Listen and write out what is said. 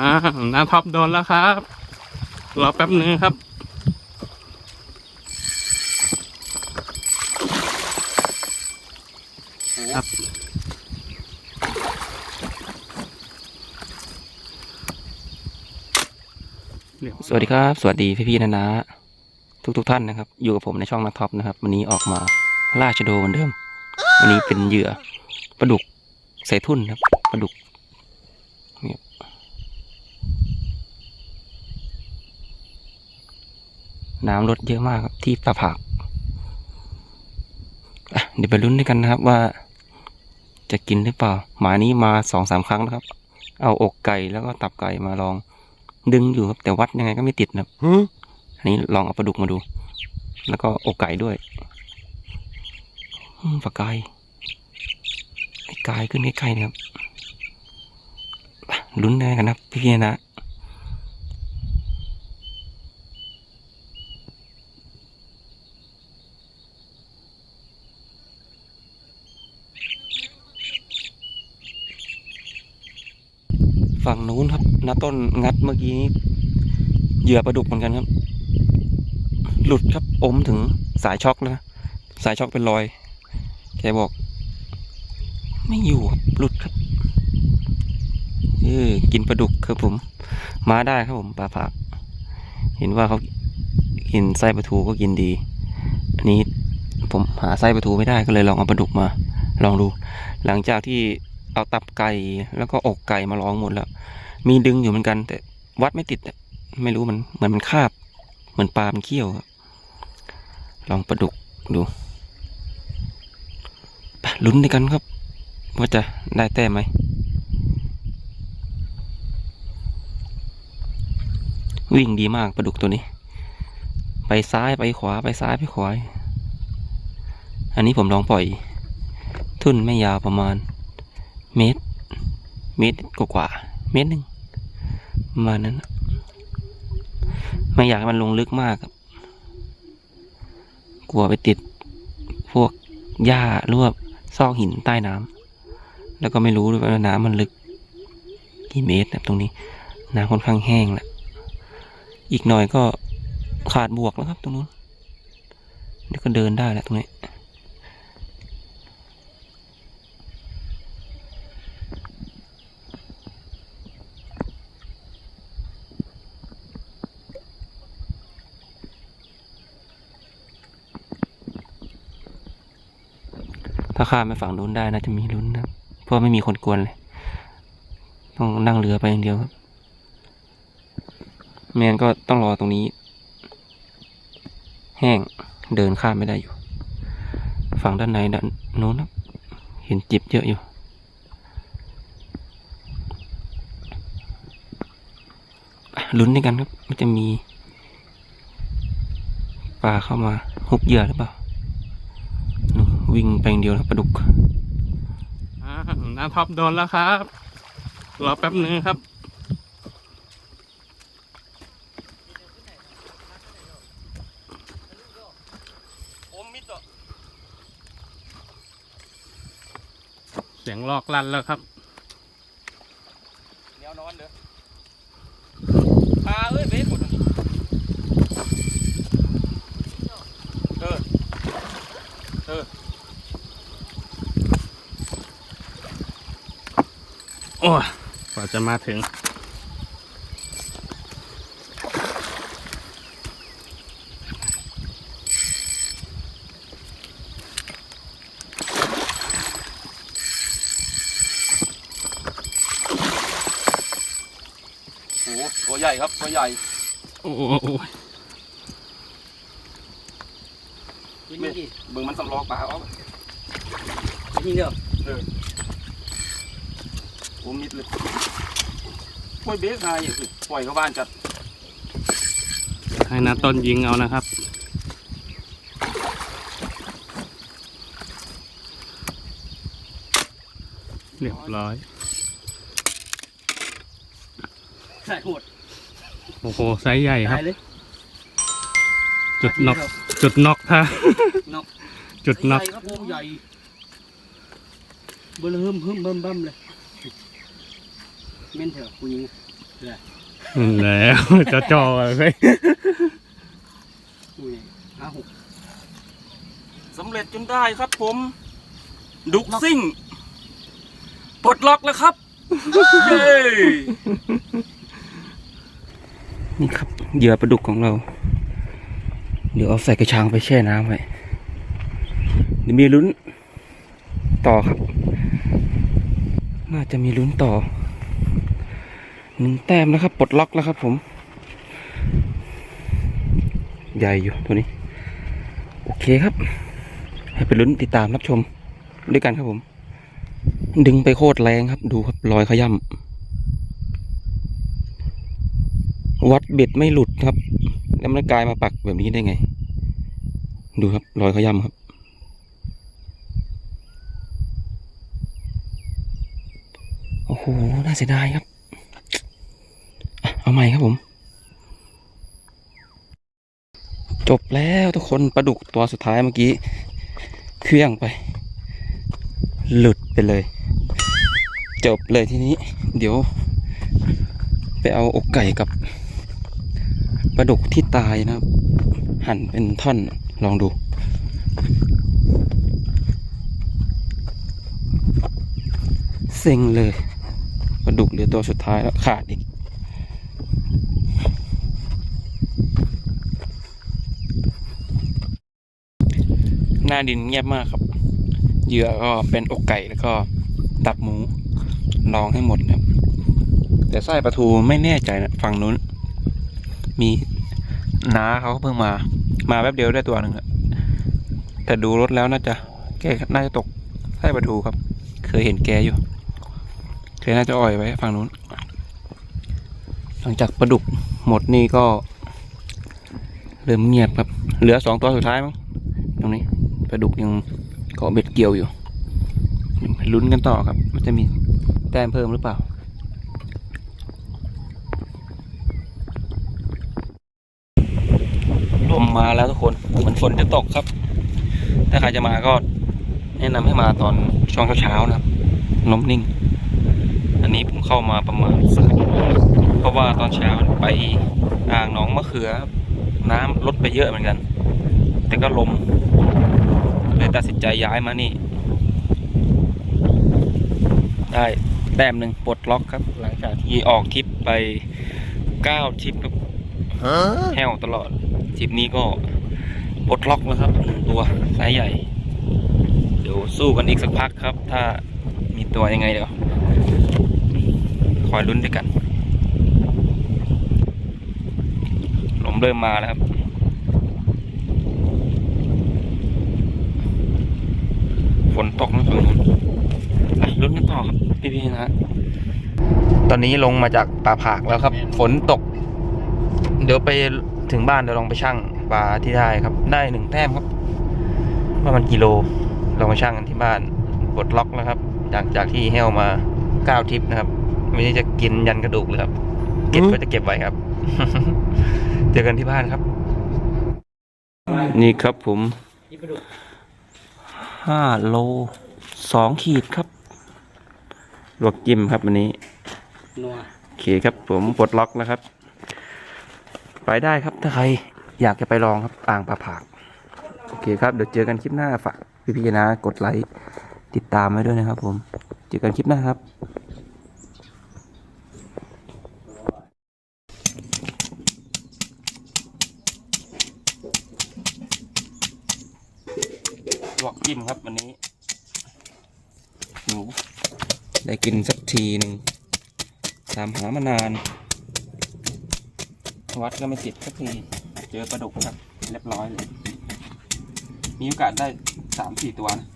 อ่าน้าท็อปโดนแล้วครับ รอแป๊บนึงครับ ครับ สวัสดีครับ สวัสดีพี่ๆนะนะทุกทุกๆท่านนะครับ อยู่กับผมในช่องนักท็อปนะครับ วันนี้ออกมาล่าชโดเหมือนเดิม วันนี้เป็นเหยื่อปลาดุกใส่ทุ่นครับปลาดุกเนี่ย น้ำลดเยอะมากครับที่ปลาผากอะเดี๋ยวไปลุ้นด้วยกันนะครับว่า จะกินหรือเปล่า หมานี้มาสองสามครั้งนะครับ เอาอกไก่แล้วก็ตับไก่มาลอง ดึงอยู่ครับแต่วัดยังไงก็ไม่ติดนะครับอันนี้ลองเอาปลาดุกมาดู แล้วก็อกไก่ด้วยอืมปลากายไอ้กายขึ้นใกล้ๆนะครับอะลุ้นได้กันนะครับพี่ๆนะ ฝั่งนู้นครับนาต้นงัดเมื่อกี้นี้เหยื่อปลาดุกเหมือนกันครับ หลุดครับอมถึงสายช็อกนะสายช็อกเป็นรอย แกบอก ไม่อยู่ครับหลุดครับเออกินปลาดุกครับผม มาได้ครับผมปลาผัก เห็นว่าเขากินไส้ปลาทูก็กินดี อันนี้ผมหาไส้ปลาทูไม่ได้ก็เลยลองเอาปลาดุกมา ลองดู หลังจากที่ เอาตับไก่แล้วก็อกไก่มาลองหมดแล้ว มีดึงอยู่เหมือนกัน แต่วัดไม่ติดไม่รู้มันเหมือนมันคาบ เหมือนปลามันเขี้ยวลองปลาดุกดูลุ้นด้วยกันครับ ว่าจะได้แต้มไหมวิ่งดีมากปลาดุกตัวนี้ ไปซ้ายไปขวาไปซ้ายไปขวา อันนี้ผมลองปล่อย ทุ่นไม่ยาวประมาณ เมตร เมตรกว่าเมตรหนึ่งประมาณนั้น ไม่อยากให้มันลงลึกมากครับ กลัวไปติด พวกหญ้ารว่าซอกหินใต้น้ำแล้วก็ไม่รู้ด้วยว่าน้ำมันลึก กี่เมตรนะตรงนี้น้ำค่อนข้างแห้งแหละอีกหน่อยก็ขาดบวกแล้วครับ ตรงนู้นเดี๋ยวก็เดินได้แล้วตรงนี้ ข้ามไปฝั่งนู้นได้น่าจะมีลุ้นนะครับเพราะไม่มีคนกวนเลย ต้องนั่งเรือไปอย่างเดียวครับไม่งั้นก็ต้องรอตรงนี้ แห้งเดินข้ามไม่ได้อยู่ ฝั่งด้านในด้านนู้นครับเห็นจิบเยอะอยู่ลุ้นด้วยกันครับ มันจะมีปลาเข้ามาฮุบเหยื่อหรือเปล่า วิ่งไปอย่างเดียวแล้วปลาดุกอ่าน้าท็อปโดนแล้วครับรอแป๊บนึงครับเสียงลอกลั่นแล้วครับแนวนอนเด้อปลาเอ้ยเบ็ดหมดนี่เออ เออ โอ้ยกว่าจะมาถึง โอ้โหตัวใหญ่ครับ ตัวใหญ่ โอ้โหกินนี่กี่มึงมันสำรองปลาเอากินเดียวโอ้ มิดเลยปล่อยเบสมาอย่างสิปล่อยเข้าบ้านจัดให้นาต้นยิงเอานะครับ เรียบร้อย ใส่หมดโอ้โหไซส์ใหญ่ครับ ตายเลยจุดน็อกจุดน็อกท่าน็อกจุดน็อกใหญ่ครับผมใหญ่เบิ่มหึมหึมเบิ่มเบิ่มเลย เม่นเถอะคุณยิงแล้วจะจอเลยอุ้ยห้าหกสำเร็จจนได้ครับผม ดุกซิ่งปลดล็อกแล้วครับ เย้นี่ครับเหยื่อปลาดุกของเรา เดี๋ยวเอาใส่กระชังไปแช่น้ำไว้เดี๋ยวมีลุ้นต่อครับ น่าจะมีลุ้นต่อ หนึ่งแต้มแล้วครับปลดล็อกแล้วครับผม ใหญ่อยู่ตัวนี้ โอเคครับ ให้ไปลุ้นติดตามรับชมด้วยกันครับผม ดึงไปโคตรแรงครับดูครับรอยขย่ำวัดเบ็ดไม่หลุดครับ แล้วมันกลายมาปักแบบนี้ได้ไง ดูครับรอยขย่ำครับโอ้โห น่าเสียดายครับอะเอาใหม่ครับผม จบแล้วทุกคนปลาดุกตัวสุดท้ายเมื่อกี้เคลื่องไป หลุดไปเลย จบเลยทีนี้ เดี๋ยว ไปเอาอกไก่กับปลาดุกที่ตายนะครับ หั่นเป็นท่อนลองดูเซ็งเลยปลาดุกเหลือตัวสุดท้ายแล้วขาดอีก หน้าดินเงียบมากครับ เหยื่อก็เป็นอกไก่แล้วก็ตับหมูลองให้หมดครับ แต่ไส้ปลาทูไม่แน่ใจนะฝั่งนู้น มีน้าเขาเพิ่งมา มาแป๊บเดียวได้ตัวหนึ่งอะแต่ดูรถแล้วน่าจะแกน่าจะตกไส้ปลาทูครับ เคยเห็นแกอยู่ เคยน่าจะอ่อยไว้ฝั่งนู้น หลังจากปลาดุกหมดนี่ก็เริ่มเงียบครับ เหลือสองตัวสุดท้ายมั้งตรงนี้ ปลาดุกยังเกาะเบ็ดเกี่ยวอยู่ลุ้นกันต่อครับว่าจะมีแต้มเพิ่มหรือเปล่าลมมาแล้วทุกคนเหมือนฝนจะตกครับ ถ้าใครจะมาก็แนะนำให้มาตอนช่วงเช้าๆนะครับลมนิ่ง อันนี้ผมเข้ามาประมาณสักเพราะว่าตอนเช้าไปอ่างหนองมะเขือ น้ำลดไปเยอะเหมือนกัน แต่ก็ลม เลยตัดสินใจย้ายมานี่ ได้แต้มหนึ่งปลดล็อกครับ หลังจากที่ออกทริปไปเก้าทริปครับแห้วตลอดทริปนี้ก็ปลดล็อกแล้วครับหนึ่งตัวไซส์ใหญ่ เดี๋ยวสู้กันอีกสักพักครับ ถ้ามีตัวยังไงเดี๋ยวคอยลุ้นด้วยกัน ลมเริ่มมาแล้วครับ นตกนะฝั่งนู้นไปลุ้นกันต่อครับพี่ๆนะฮะตอนนี้ลงมาจากป่าผากแล้วครับ ฝนตก เดี๋ยวไปถึงบ้านเดี๋ยวลองไปชั่งปลาที่ได้ครับ ได้หนึ่งแต้มครับว่ามันกิโลเรามาชั่งกันที่บ้านปลดล็อกแล้วครับ จากจากที่แห้วมาเก้าทิปนะครับ ไม่ได้จะกินยันกระดูกเลยครับ เก็บก็จะเก็บไว้ครับ เจอกันที่บ้านครับ นี่ครับผมนี่ปลาดุก ห้าโลสองขีดครับ ลวกจิ้มครับวันนี้นัวโอเคครับ ผมปลดล็อกนะครับ ไปได้ครับถ้าใครอยากจะไปลองครับอ่างปลาผาก โอเคครับ เดี๋ยวเจอกันคลิปหน้าฝากพี่ๆนะ กดไลค์ติดตามไว้ด้วยนะครับผม เจอกันคลิปหน้าครับ ลวกจิ้มครับวันนี้ หนูได้กินสักทีหนึ่งตามหามานาน วัดก็ไม่ติดสักที เจอปลาดุกครับ เรียบร้อยเลย มีโอกาสได้สามสี่ตัวนะ